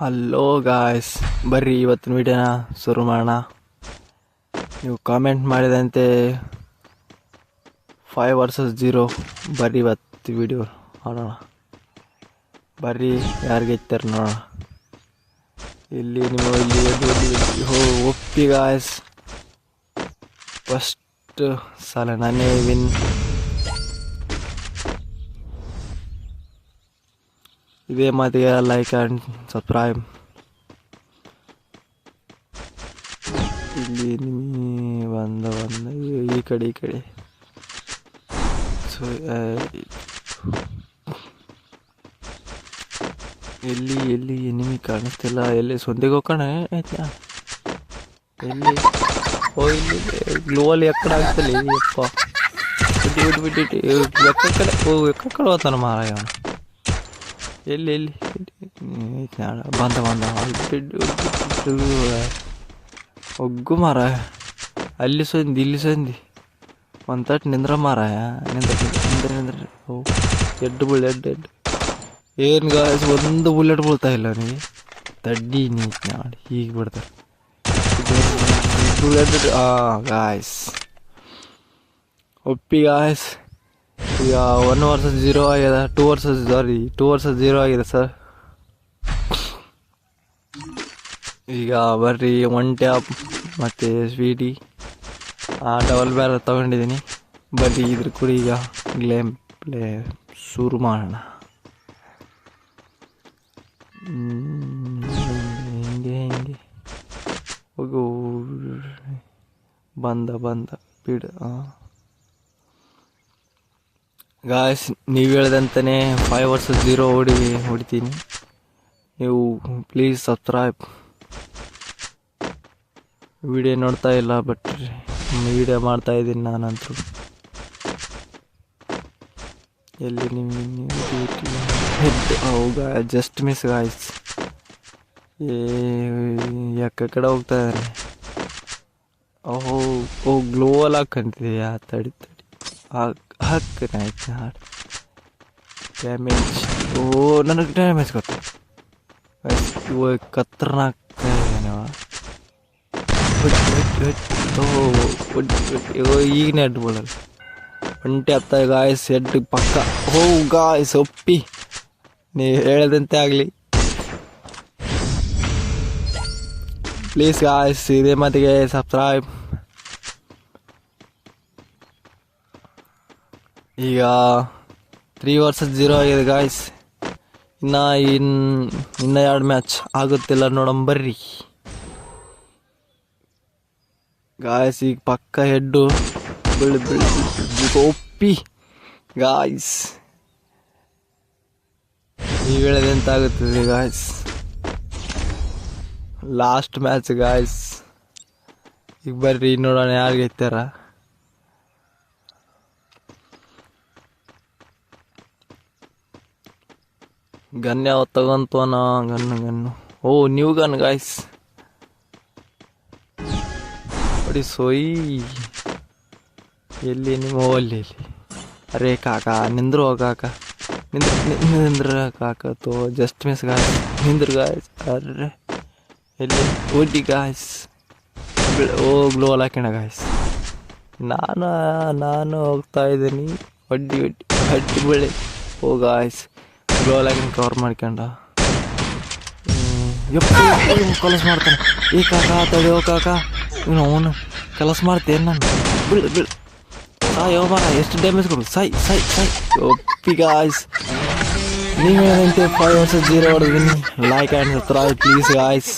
Hello guys ಬರ್ರಿ, ಇವತ್ತಿನ ವಿಡಿಯೋನ ಶುರು ಮಾಡೋಣ. ನೀವು ಕಾಮೆಂಟ್ ಮಾಡಿದಂತೆ ಫೈವ್ ವರ್ಸಸ್ ಜೀರೋ ಬರ್ರಿ ಇವತ್ತು ವಿಡಿಯೋ ಮಾಡೋಣ ಬರ್ರಿ, ಯಾರಿಗೆ ನೋಡೋಣ. ಇಲ್ಲಿ ನೀವು ಇಲ್ಲಿ ಹೋ, ಒಪ್ಪಿ ಗಾಯ್ಸ್ ಫಸ್ಟ್ ಸಾಲ ನಾನೇ ವಿನ್ ಇದೇ ಮಾತಿಗೆ ಲೈಕ್ ಆ್ಯಂಡ್ ಸಬ್ಸ್ಕ್ರೈಬ್ ಇಲ್ಲಿ ಬಂದ ಬಂದ ಈ ಕಡೆ ಈ ಕಡೆ. ಸೊ ಎಲ್ಲಿ ಎಲ್ಲಿ ನಿಮಗೆ ಕಾಣಿಸ್ತಿಲ್ಲ? ಎಲ್ಲಿ ಸೊಂದಿಗೆ ಹೋಗೋಣ ಆಯ್ತಾ? ಎಲ್ಲಿ? ಓ, ಇಲ್ಲಿ ಗ್ಲೋವಲ್ಲಿ ಎಕ್ಕಡ ಆಗ್ತಿಲ್ಲ ಯಪ್ಪ ಬಿಟ್ಟು ಬಿಟ್ಟು ಬಿಟ್ಟು ಎಕ್ಕ ಕಡೆ ಓ ಎಕ್ಕ ಕಡೆ ಹೋಗ್ತಾನೆ ಮಾರಾಯ ಅವನು. ಎಲ್ಲಿ ಎಲ್ಲಿ ಎಲ್ಲಿ? ಜ್ಞಾನ ಬಂದ ಬಂದ ಒಗ್ಗು ಮಾರ ಅಲ್ಲಿ ಸಂದಿ ಇಲ್ಲಿ ಸಂದಿ ಒಂದು ತಟ್ಟು ನಿಂದ್ರ ಮಾರಾಯ ನಿಂದ್ರ ನಿಂದ್ರ ನಿಂದ್ರ ಓ ಎಡ್ಡು ಬುಳ್ಳ ಎಡ್ಡು ಎಡ್ಡು ಏನು ಗಾಯ್ಸ್ ಒಂದು ಬುಲೆಟ್ ಬೀಳ್ತಾ ಇಲ್ಲ ಅವನಿಗೆ ತಡ್ಡಿ ನೀ ನಾಡಿ ಹೀಗೆ ಬಿಡ್ತಾರೆ ಬುಲೆಟ್ ಹಾಂ ಗಾಯ್ಸ್ ಒಪ್ಪಿ ಗಾಯ್ಸ್ ಈಗ ಒನ್ ವರ್ಸಸ್ ಜೀರೋ ಆಗಿದೆ. Two versus sorry two versus zero ಆಗಿದೆ ಸರ್ ಈಗ ಬರ್ರಿ ಒನ್ ಟ್ಯಾಪ್ ಮತ್ತು ಸ್ವೀಟಿ ಡಬಲ್ ಬ್ಯಾರ ತಗೊಂಡಿದ್ದೀನಿ. ಬರ್ರಿ, ಇದ್ರ ಕೂಡ ಈಗ ಗ್ಲೇಮ್ ಪ್ಲೇ ಶುರು ಮಾಡೋಣ. ಹಿಂಗೆ ಹಿಂಗೆ. ಹೋಗು. ಬಂದ ಬಂದ. ಬಿಡು ಹಾಂ ಗಾಯ್ಸ್ ನೀವು ಹೇಳ್ದಂತಲೇ ಫೈವ್ ವರ್ಸಸ್ ಜೀರೋ ಹೊಡಿ ಹೊಡಿತೀನಿ. ನೀವು ಪ್ಲೀಸ್ ಸಬ್ಸ್ಕ್ರೈಬ್ ವಿಡಿಯೋ ನೋಡ್ತಾ ಇಲ್ಲ ಬಟ್ ವಿಡಿಯೋ ಮಾಡ್ತಾ ಇದ್ದೀನಿ ನಾನಂತೂ. ಎಲ್ಲಿ ನಿಮಗೆ ಜಸ್ಟ್ ಮಿಸ್ ಗಾಯ್ಸ್ ಏ, ಯಾಕ ಕಡೆ ಹೋಗ್ತಾ ಇದ್ದಾರೆ? ಓಹೋ, ಓ ಗ್ಲೋವಲ್ ಹಾಕಂತಿದೆಯಾ? ತಡಿ ತಡಿ. ಹಾಕ್. ಹಾಕ್ತಾನೆ ಆಯ್ತು ಹಾಡು ಡ್ಯಾಮೇಜ್ ಓ ನನಗೆ ಡ್ಯಾಮೇಜ್ ಗೊತ್ತು ಇವ ಖತರ್ನಾಕ್ ಇದ್ದಾನೆ ಅವ. ಹೊಡ್, ಹೊಡ್, ಹೊಡ್. ಓ ಹೊಡ್, ಹೊಡ್. ಇವ ಈಗನೇ ಅಡ್ಡು ಬೀಳಲ್ಲ ಒಂಟೆ ಹತ್ತ ಗಾಯಸ್ ಎಡ್ ಪಕ್ಕ ಹೋ ಗಾಯಸ್ ಒಪ್ಪಿ ನೀವು ಹೇಳದಂತೆ ಆಗಲಿ ಪ್ಲೀಸ್ ಗಾಯ್ಸ್ ಇದೇ ಮಾತಿಗೆ ಸಬ್ಸ್ಕ್ರೈಬ್ ಈಗ ತ್ರೀ ವರ್ಸಸ್ ಜೀರೋ ಆಗಿದೆ ಗಾಯ್ಸ್ ಇನ್ನ ಇನ್, ಇನ್ನ ಎರಡು ಮ್ಯಾಚ್ ಆಗುತ್ತಿಲ್ಲ ನೋಡಮ್, ಬರ್ರಿ. ಗಾಯ್ಸ್ ಈಗ ಪಕ್ಕ ಹೆಡ್ಡು ಬೀಳ್ ಬೀಳ್ ಒಪ್ಪಿ ಗಾಯ್ಸ್ ಈ ವೇಳೆಗೆ ಆಗುತ್ತದೆ ಗಾಯ್ಸ್ ಲಾಸ್ಟ್ ಮ್ಯಾಚ್ ಗಾಯ್ಸ್ ಈಗ ಬರ್ರಿ, ನೋಡೋಣ ಯಾರು ಗೆತ್ತಾರ ಗನ್ ಯಾವ ತಗೊಂತವನ ಗನ್ನು ಗನ್ನು ಓ ನ್ಯೂ ಗನ್ ಗಾಯ್ಸ್ ನೋಡಿ ಸೊಯ್. ಎಲ್ಲಿ, ನಿಮ್ಮ ಅಲ್ಲಿ ಅರೇ ಕಾಕ, ನಿಂದ್ರು ಕಾಕ ನಿಂದ್ರ ನಿಂದ್ರ ಕಾಕ ತೋ ಜಸ್ಟ್ ಮಿಸ್ ಗಾಯ್ಸ್ ನಿಂದ್ರ ಗಾಯ್ಸ್ ಅರ್ರೆ ಎಲ್ಲಿ? ಓಡಿ ಗಾಯ್ಸ್ ಓ ಗ್ಲೋ ಹಾಕೋಣ ಗಾಯ್ಸ್ ನಾನು ನಾನು ಹೋಗ್ತಾ ಇದ್ದೀನಿ. ಒಡ್ಡಿ ಒಡ್ಡಿ ಅಡ್ಡಿ ಬೆಳೆ. ಓ ಗಾಯ್ಸ್ ಗ್ಲೋ ಹಾಕಿನ ಕವರ್ ಮಾಡ್ಕೊಂಡ? ಕೆಲಸ ಮಾಡ್ತಾನೆ. ಈ ಕಾಕ ತಡೆಯೋ ಕಾಕ. ಇವನು ಅವನು. ಕೆಲಸ ಮಾಡ್ತೇನೆ ನಾನು? ಬಿಡು ಆ ಸಾಯೋ ಮಾರ ಎಷ್ಟು ಡ್ಯಾಮೇಜ್ ಕೊಡು ಸೈ ಸೈ ಸೈ ಒಪ್ಪಿ ಗಾಯ್ಸ್ ನೀವು ಏನಂತೆ ಫೈವ್ ವರ್ಷ zero ಹೊಡೆದಿನಿ like and subscribe please guys?